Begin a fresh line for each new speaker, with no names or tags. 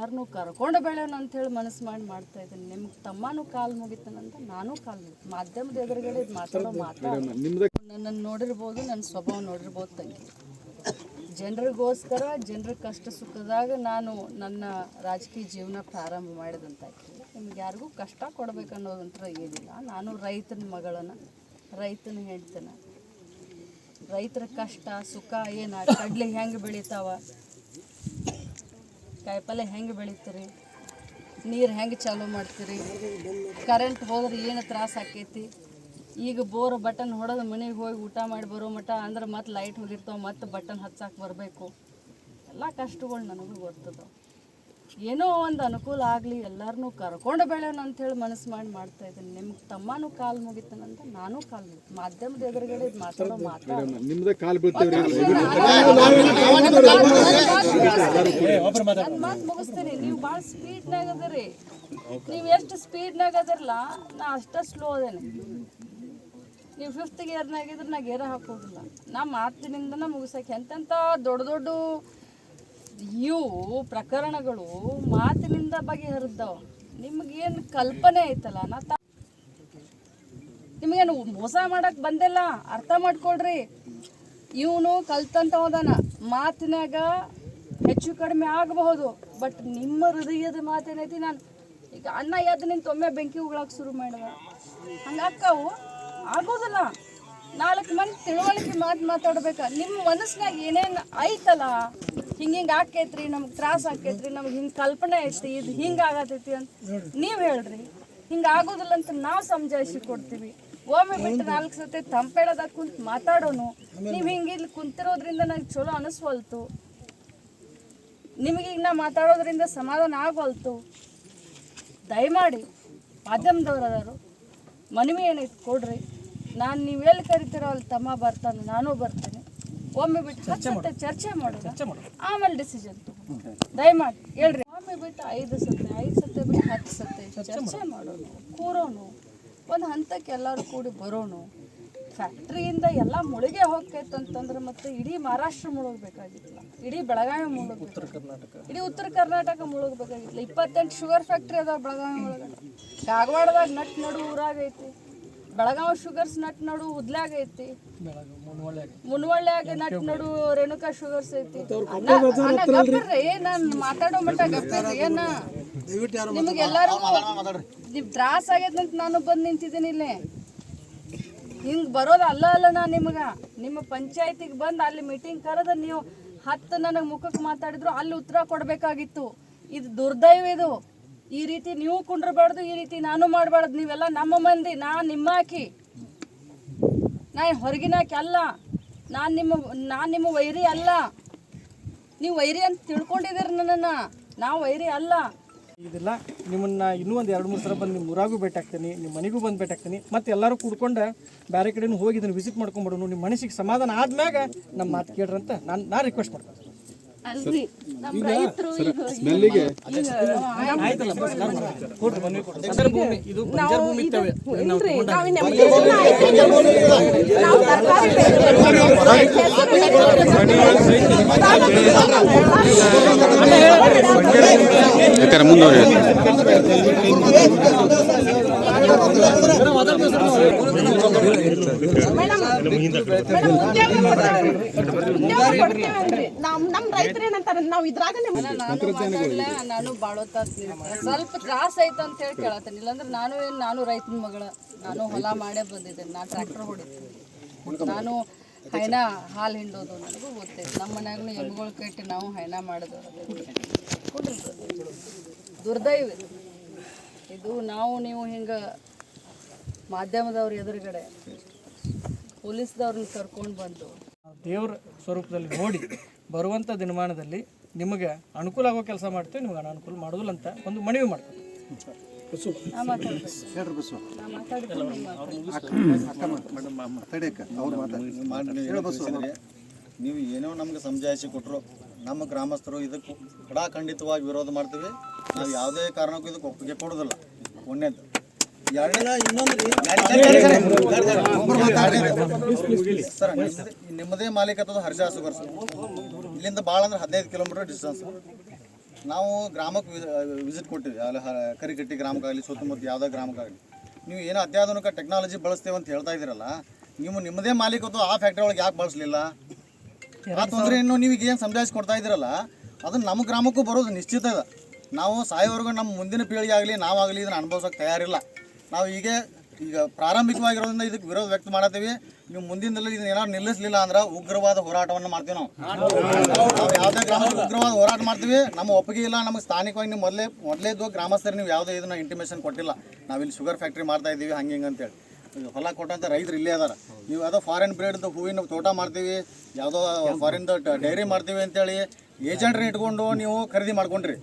ಎಲ್ಲರನ್ನೂ ಕರ್ಕೊಂಡು ಬೆಳೆಯೋಣ ಅಂತೇಳಿ ಮನಸ್ಸು ಮಾಡಿ ಮಾಡ್ತಾ ಇದ್ದೀನಿ. ನಿಮ್ಗೆ ತಮ್ಮನೂ ಕಾಲು ಮುಗಿತಾನಂತ ನಾನು ಕಾಲು ಮುಗಿತು ಮಾಧ್ಯಮದ ಎದುರುಗಡೆ ಇದು ಮಾತಾಡೋ ಮಾತಾಡ ನನ್ನನ್ನು ನೋಡಿರ್ಬೋದು ನನ್ನ ಸ್ವಭಾವ ನೋಡಿರ್ಬೋದು ತಂಗಿ. ಜನರಿಗೋಸ್ಕರ ಜನರ ಕಷ್ಟ ಸುಖದಾಗ ನಾನು ನನ್ನ ರಾಜಕೀಯ ಜೀವನ ಪ್ರಾರಂಭ ಮಾಡಿದಂತ ನಿಮ್ಗೆ ಯಾರಿಗೂ ಕಷ್ಟ ಕೊಡ್ಬೇಕು ಅನ್ನೋದಂತ್ರ ಏನಿಲ್ಲ. ನಾನು ರೈತನ ಮಗಳನ್ನ ರೈತನ ಹೆಂಡ್ತನ. ರೈತರ ಕಷ್ಟ ಸುಖ ಏನು ಕಡ್ಲೆ ಹೆಂಗೆ ಬೆಳಿತಾವ? ಕಾಯಿಪಲ್ಲೆ ಹೆಂಗೆ ಬೆಳಿತೀರಿ? ನೀರು ಹೆಂಗೆ ಚಾಲೂ ಮಾಡ್ತೀರಿ? ಕರೆಂಟ್ ಹೋದ್ರೆ ಏನು ತ್ರಾಸ ಆಕೈತಿ? ಈಗ ಬೋರ್ ಬಟನ್ ಹೊಡೆದು ಮನೆಗೆ ಹೋಗಿ ಊಟ ಮಾಡಿ ಬರೋ ಮಟ ಅಂದ್ರೆ ಮತ್ತೆ ಲೈಟ್ ಹೋಗಿರ್ತಾವೆ ಮತ್ತೆ ಬಟನ್ ಹಚ್ಚಕ್ಕೆ ಬರಬೇಕು. ಎಲ್ಲ ಕಷ್ಟಗಳು ನನಗೂ ಗೊತ್ತದ. ಏನೋ ಒಂದು ಅನುಕೂಲ ಆಗಲಿ ಎಲ್ಲರನ್ನೂ ಕರ್ಕೊಂಡು ಬೆಳೆಯೋಣ ಅಂತೇಳಿ ಮನಸ್ಸು ಮಾಡಿ ಮಾಡ್ತಾ ಇದ್ದೀನಿ. ನಿಮ್ಗೆ ತಮ್ಮನೂ ಕಾಲು ಮುಗಿತಾನಂತ ನಾನು ಕಾಲು ಮುಗಿತು. ಮಾಧ್ಯಮದ ಎದುರುಗಡೆ ಇದು ಮಾತಾಡೋ ನನ್ನ ಮಾತು ಮುಗಿಸ್ತೀನಿ. ನೀವು ಭಾಳ ಸ್ಪೀಡ್ನಾಗ ಅದರಿ. ನೀವು ಎಷ್ಟು ಸ್ಪೀಡ್ನಾಗ ಅದರಲ್ಲ ನಾ ಅಷ್ಟೇ ಸ್ಲೋ ಅದೇನೆ. ನೀವು ಫಿಫ್ತ್ ಗೇರ್ನಾಗಿದ್ರೆ ನಾ ಗೇರ ಹಾಕೋದಿಲ್ಲ ನಾ ಮಾತಿನಿಂದನ ಮುಗಿಸಕ್ಕೆ ಎಂತೆಂಥ ದೊಡ್ಡ ದೊಡ್ಡ ಇವು ಪ್ರಕರಣಗಳು ಮಾತಿನಿಂದ ಬಗೆಹರಿದವ ನಿಮ್ಗೇನು ಕಲ್ಪನೆ ಐತಲ್ಲ? ನಾ ನಿಮಗೇನು ಮೋಸ ಮಾಡಕ್ ಬಂದಿಲ್ಲ? ಅರ್ಥ ಮಾಡ್ಕೊಳ್ರಿ. ಇವನು ಕಲ್ತಂತ ಹೋದಾನ ಮಾತಿನಾಗ ಹೆಚ್ಚು ಕಡಿಮೆ ಆಗಬಹುದು. ಬಟ್ ನಿಮ್ಮ ಹೃದಯದ ಮಾತೇನೈತಿ ನಾನು. ಈಗ ಅಣ್ಣ ಎದ್ದು ನಿಂತು ಒಮ್ಮೆ ಬೆಂಕಿ ಉಗಳಕ್ಕೆ ಶುರು ಮಾಡಿದ. ಹಂಗಾಕ್ಕವು ಆಗೋದಿಲ್ಲ. ನಾಲ್ಕು ಮಂದಿ ತಿಳುವಳಿಕೆ ಮಾತು ಮಾತಾಡ್ಬೇಕು. ನಿಮ್ಮ ಮನಸ್ಸಿನಾಗ ಏನೇನು ಐತಲ್ಲ ಹಿಂಗೆ ಹಿಂಗೆ ಆಕೈತ್ರಿ ನಮ್ಗೆ ತ್ರಾಸ ಆಕೈತ್ರಿ ನಮ್ಗೆ ಹಿಂಗೆ ಕಲ್ಪನೆ ಐತಿ, ಇದು ಹಿಂಗೆ ಆಗತೈತಿ ಅಂತ ನೀವು ಹೇಳ್ರಿ. ಹಿಂಗೆ ಆಗೋದಿಲ್ಲ ಅಂತ ನಾವು ಸಮಜಾಯಿಸಿ ಕೊಡ್ತೀವಿ. ಒಮ್ಮೆ ಬಿಟ್ಟು ನಾಲ್ಕು ಸತಿ ತಂಪೇಳದ ಕುಂತು ಮಾತಾಡೋನು. ನೀವು ಹಿಂಗೆ ಇಲ್ಲಿ ಕುಂತಿರೋದ್ರಿಂದ ನಂಗೆ ಚಲೋ ಅನಿಸ್ವಲ್ತು. ನಿಮಗೀಗ ನಾ ಮಾತಾಡೋದ್ರಿಂದ ಸಮಾಧಾನ ಆಗವಲ್ತು. ದಯಮಾಡಿ, ಮಾಧ್ಯಮದವ್ರು ಅದಾರು. ಮನವಿ ಏನೈತೆ ಕೊಡ್ರಿ. ನಾನು ನೀವು ಎಲ್ಲಿ ಕರಿತೀರೋ ಅಲ್ಲಿ ತಮ್ಮ ಬರ್ತಾನೆ ನಾನು ಬರ್ತೇನೆ. ಒಮ್ಮೆ ಬಿಟ್ಟು ಚರ್ಚೆ ಮಾಡೋಣ ಆಮೇಲೆ ಡಿಸಿಷನ್ ದಯಮಾಡಿ ಹೇಳ್ರಿ. ಒಮ್ಮೆ ಬಿಟ್ಟು ಐದು ಸತ್ತೆ ಐದು ಸತ್ತೆ ಬಿಟ್ಟು ಹತ್ತು ಸತ್ತೆ ಚರ್ಚೆ ಮಾಡೋಣ ಕೂರೋನು. ಒಂದು ಹಂತಕ್ಕೆ ಎಲ್ಲರೂ ಕೂಡಿ ಬರೋಣ ಫ್ಯಾಕ್ಟ್ರಿಯಿಂದ ಎಲ್ಲ ಮುಳುಗೆ ಹೋಗ್ತೈತೆ ಅಂತಂದ್ರೆ ಮತ್ತೆ ಇಡೀ ಮಹಾರಾಷ್ಟ್ರ ಮುಳುಗಬೇಕಾಗಿತ್ತಲ್ಲ. ಇಡೀ ಬೆಳಗಾವಿ ಮುಳುಗಬೇಕು ಇಡೀ ಉತ್ತರ ಕರ್ನಾಟಕ ಮುಳುಗಬೇಕಾಗಿತ್ತಲ್ಲ. ಇಪ್ಪತ್ತೆಂಟು ಶುಗರ್ ಫ್ಯಾಕ್ಟ್ರಿ ಅದಾವ ಬೆಳಗಾವಿ ಒಳಗೆ ಕಾಗವಾಡದಾಗ ನಟ್ ನಡು ಊರಾಗ ಐತಿ ಬೆಳಗಾವಿ ಶುಗರ್ಸ್ ನಟ್ ನಡು ಹುದ್ಲಾಗ ಐತಿ. ಮುನ್ವಳ್ಳ್ಯಾಗ ನಟ್ ನಡು ರೇಣುಕಾ ಶುಗರ್ಸ್ ಐತಿ. ಗಪ್ಪಿರ್ರಿ ನಾನು ಮಾತಾಡೋ ಮಟ್ಟ ಗಪ್ಪಿರ್ರಿ ಏನ? ನಿಮಗೆ ಎಲ್ಲರಿಗೂ ನಿಮ್ ತ್ರಾಸ ಆಗ್ಯದಂತ ನಾನು ಬಂದು ನಿಂತಿದ್ದೀನಿ ಇಲ್ಲಿ. ಹಿಂಗ್ ಬರೋದು ಅಲ್ಲ ಅಲ್ಲ ನಾ ನಿಮ್ಗ. ನಿಮ್ಮ ಪಂಚಾಯತಿಗೆ ಬಂದು ಅಲ್ಲಿ ಮೀಟಿಂಗ್ ಕರೆದ ನೀವು ಹತ್ತು ನನಗೆ ಮುಖಕ್ಕೆ ಮಾತಾಡಿದ್ರು ಅಲ್ಲಿ ಉತ್ತರ ಕೊಡಬೇಕಾಗಿತ್ತು. ಇದು ದುರ್ದೈವ ಇದು. ಈ ರೀತಿ ನೀವು ಕುಂಡ್ರಬಾರ್ದು, ಈ ರೀತಿ ನಾನು ಮಾಡಬಾರ್ದು, ನೀವೆಲ್ಲ ನಮ್ಮ ಮಂದಿ ನಾ ನಿಮ್ಮ ಹಾಕಿ ನಾ ಹೊರಗಿನಾಕಿ ಅಲ್ಲ. ನಾನು ನಿಮ್ಮ ನಾನು ನಿಮ್ಮ ವೈರಿ ಅಲ್ಲ. ನೀವು ವೈರಿ ಅಂತ ತಿಳ್ಕೊಂಡಿದ್ದೀರಿ ನನ್ನನ್ನು. ನಾವು ವೈರಿ ಅಲ್ಲ.
ಇದಿಲ್ಲ, ನಿಮ್ಮನ್ನ ಇನ್ನೂ ಒಂದು ಎರಡು, ಮೂರು ಸಲ ಬಂದು ನಿಮ್ಮ ಊರಾಗೂ ಭೇಟಿ ಆಗ್ತೀನಿ ನಿಮ್ಮ ಮನೆಗೂ ಬಂದು ಭೇಟಿ ಆಗ್ತೀನಿ, ಮತ್ತೆ ಎಲ್ಲರೂ ಕೂಡ್ಕೊಂಡು ಬೇರೆ ಕಡೆನೂ ಹೋಗಿ ಇದನ್ನು ವಿಸಿಟ್ ಮಾಡ್ಕೊಂಬಿಡೋನು ನಿಮ್ಮ ಮನಸ್ಸಿಗೆ ಸಮಾಧಾನ ಆದ್ಮ್ಯಾಗ ನಮ್ಮ ಮಾತು ಕೇಳ್ರಂತ ನಾನು ನಾನು ರಿಕ್ವೆಸ್ಟ್ ಮಾಡ್ತೀನಿ
ಸ್ಮೆಲ್ಲಿಗೆ
ಆಯ್ತಲ್ಲ ಬಸ್ ನಾನು
ಬಾಳೋತ ಸ್ವಲ್ಪ ತ್ರಾಸ ಐತೆ ಅಂತ ಹೇಳಿ ಕೇಳತ್ತೇನೆ ಇಲ್ಲಾಂದ್ರೆ ನಾನು ಏನು ನಾನು ರೈತನ ಮಗಳ ನಾನು ಹೊಲ ಮಾಡೇ ಬಂದಿದ್ದೇನೆ ನಾನು ಟ್ರ್ಯಾಕ್ಟರ್ ಹೊಡಿತೀನಿ ನಾನು ಹೈನ ಹಾಲು ಹಿಂಡೋದು ನನಗೂ ಗೊತ್ತೈತೆ ನಮ್ಮ ಮನ್ಯಾಗೂ ಎಮ್ಮೆಗಳು ಕಟ್ಟಿ ನಾವು ಹೈನ ಮಾಡೋದು ದುರ್ದೈವ. ಇದು ನಾವು ನೀವು ಹಿಂಗೆ ಮಾಧ್ಯಮದವ್ರ ಎದುರುಗಡೆ ಪೊಲೀಸ್ದವ್ರನ್ನ ಕರ್ಕೊಂಡು ಬಂದು.
ದೇವ್ರ ಸ್ವರೂಪದಲ್ಲಿ ನೋಡಿ ಬರುವಂಥ ದಿನಮಾನದಲ್ಲಿ ನಿಮಗೆ ಅನುಕೂಲ ಆಗೋ ಕೆಲಸ ಮಾಡ್ತೀವಿ ನಿಮ್ಗೆ ಅನಾನುಕೂಲ ಮಾಡೋದಿಲ್ಲ ಅಂತ ಒಂದು ಮನವಿ ಮಾಡ್ತೀವಿ.
ನೀವು
ಏನೋ ನಮ್ಗೆ ಸಮಜಾಯಿಸಿ ಕೊಟ್ಟರು ನಮ್ಮ ಗ್ರಾಮಸ್ಥರು ಇದಕ್ಕೆ ಕಡಾಖಂಡಿತವಾಗಿ ವಿರೋಧ ಮಾಡ್ತೀವಿ. ನಾವು ಯಾವುದೇ ಕಾರಣಕ್ಕೂ ಇದಕ್ಕೆ ಒಪ್ಪಿಗೆ ಕೊಡೋದಿಲ್ಲ. ಒಂದೇದು ಎರಡನೇ ಇನ್ನೊಂದು? ಸರ್ ನಿಮ್ಮದೇ- ಮಾಲೀಕತ್ವದ ಹರ್ಷ ಸುಗರ್ ಸರ್. ಇಲ್ಲಿಂದ ಭಾಳ ಅಂದ್ರೆ ಹದಿನೈದು ಕಿಲೋಮೀಟರ್ ಡಿಸ್ಟೆನ್ಸ್ ನಾವು ಗ್ರಾಮಕ್ಕೆ ವಿಸಿಟ್ ಕೊಟ್ಟಿದ್ವಿ ಅಲ್ಲಿ ಕರಿಕಟ್ಟಿ ಗ್ರಾಮಕ್ಕಾಗಲಿ ಸುತ್ತಮುತ್ತ ಯಾವುದೇ ಗ್ರಾಮಕ್ಕಾಗಲಿ. ನೀವು ಏನೋ ಅತ್ಯಾಧುನಿಕ ಟೆಕ್ನಾಲಜಿ ಬಳಸ್ತೇವೆ ಅಂತ ಹೇಳ್ತಾ ಇದ್ದೀರಲ್ಲ ನೀವು ನಿಮ್ಮದೇ ಮಾಲೀಕತ್ವ ಆ ಫ್ಯಾಕ್ಟ್ರಿ ಒಳಗೆ ಯಾಕೆ ಬಳಸಲಿಲ್ಲ? ಆ ತೊಂದರೆಯನ್ನು ನೀವು ಈಗ ಏನು ಸಮಜಾಯಿಸಿ ಕೊಡ್ತಾ ಇದ್ದೀರಲ್ಲ ಅದು ನಮ್ಮ ಗ್ರಾಮಕ್ಕೂ ಬರೋದು ನಿಶ್ಚಿತ ಇದೆ. ನಾವು ಸಾಯೋವರೆಗೂ ನಮ್ಮ ಮುಂದಿನ ಪೀಳಿಗೆ ಆಗಲಿ ನಾವಾಗಲಿ ಇದನ್ನು ಅನುಭವಿಸೋಕೆ ತಯಾರಿಲ್ಲ. ನಾವು ಈಗ ಈಗ ಪ್ರಾರಂಭಿಕವಾಗಿರೋದ್ರಿಂದ ಇದಕ್ಕೆ ವಿರೋಧ ವ್ಯಕ್ತ ಮಾಡತ್ತೀವಿ. ನೀವು ಮುಂದಿನದಲ್ಲಿ ಇದನ್ನ ಏನಾದ್ರು ನಿಲ್ಲಿಸಲಿಲ್ಲ ಅಂದ್ರೆ ಉಗ್ರವಾದ ಹೋರಾಟವನ್ನು ಮಾಡ್ತೀವಿ ನಾವು. ಯಾವುದೇ ಗ್ರಾಮ ಉಗ್ರವಾದ ಹೋರಾಟ ಮಾಡ್ತೀವಿ. ನಮ್ಮ ಒಪ್ಪಿಗೆ ಇಲ್ಲ, ನಮಗೆ ಸ್ಥಾನಿಕವಾಗಿ ನೀವು ಮೊದಲೇ ಮೊದಲೇ ಇದ್ದು ಗ್ರಾಮಸ್ಥರು ನೀವು ಯಾವುದೇ ಇದನ್ನ ಇಂಟಿಮೇಷನ್ ಕೊಟ್ಟಿಲ್ಲ. ನಾವಿಲ್ಲಿ ಶುಗರ್ ಫ್ಯಾಕ್ಟ್ರಿ ಮಾಡ್ತಾ ಇದ್ದೀವಿ, ಹಂಗೆ ಹಿಂಗೆ ಅಂತೇಳಿ. ಹೊಲ ಕೊಟ್ಟಂತ ರೈತರು ಇಲ್ಲೇ ಅದಾರ. ನೀವು ಯಾವುದೋ ಫಾರಿನ್ ಬ್ರೀಡ್ದು ಹೂವಿನ ತೋಟ ಮಾಡ್ತೀವಿ, ಯಾವುದೋ ಫಾರಿನ್ದು ಡೈರಿ ಮಾಡ್ತೀವಿ ಅಂತೇಳಿ ಏಜೆಂಟ್ರನ್ನ ಇಟ್ಕೊಂಡು ನೀವು ಖರೀದಿ ಮಾಡ್ಕೊಂಡ್ರಿ.